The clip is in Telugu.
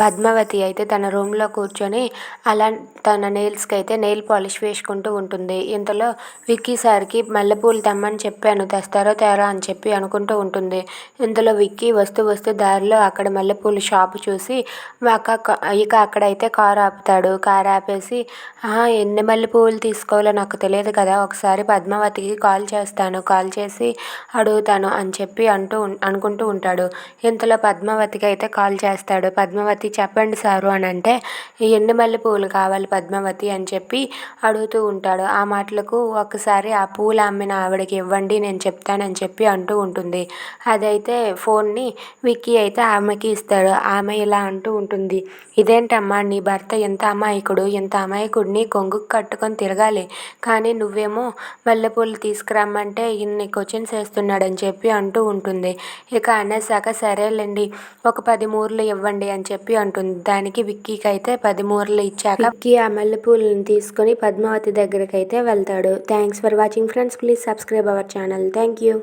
పద్మావతి అయితే తన రూమ్లో కూర్చొని అలా తన నెయిల్స్కి అయితే నెయిల్ పాలిష్ వేసుకుంటూ ఉంటుంది. ఇంతలో విక్కీ సార్కి మల్లెపూలు తెమ్మని చెప్పాను తెస్తారో తేరా అని చెప్పి అనుకుంటూ ఉంటుంది. ఇంతలో విక్కీ వస్తూ వస్తూ దారిలో అక్కడ మల్లెపూలు షాపు చూసి అక్క ఇక అక్కడైతే కారు ఆపుతాడు. కారు ఆపేసి ఎన్ని మల్లెపూలు తీసుకోవాలో నాకు తెలియదు కదా. ఒకసారి పద్మావతికి కాల్ చేస్తాను. కాల్ చేసి అడుగుతాను అని చెప్పి అంటూ అనుకుంటూ ఉంటాడు. ఇంతలో పద్మావతికి అయితే కాల్ చేస్తాడు. పద్మావతి చెప్పండి సారు అని అంటే ఎన్ని మల్లెపూలు కావాలి పద్మావతి అని చెప్పి అడుగుతూ ఉంటాడు. ఆ మాటలకు ఒకసారి ఆ పూలు అమ్మిన ఆవిడకి ఇవ్వండి నేను చెప్తానని చెప్పి అంటూ ఉంటుంది. అదైతే ఫోన్ని విక్కీ అయితే ఆమెకి ఇస్తాడు. ఆమె ఇలా అంటూ ఉంటుంది. ఇదేంటమ్మా నీ భర్త ఎంత అమాయకుడు ఎంత అమాయకుడిని కొంగు కట్టుకొని తిరగాలి. కానీ నువ్వేమో మల్లెపూలు తీసుకురమ్మంటే ఇన్ని క్వశ్చన్స్ వేస్తున్నాడని చెప్పి అంటూ ఉంటుంది. ఇక అనేసాక సరేలేండి ఒక పది మూర్లు ఇవ్వండి అని చెప్పి అంటుంది. దానికి విక్కీకి అయితే పది మూరలు ఇచ్చాక విక్కీ ఆ మల్లెపూలను తీసుకొని పద్మావతి దగ్గరికి అయితే వెళ్తాడు. Thanks for watching friends please subscribe our channel thank you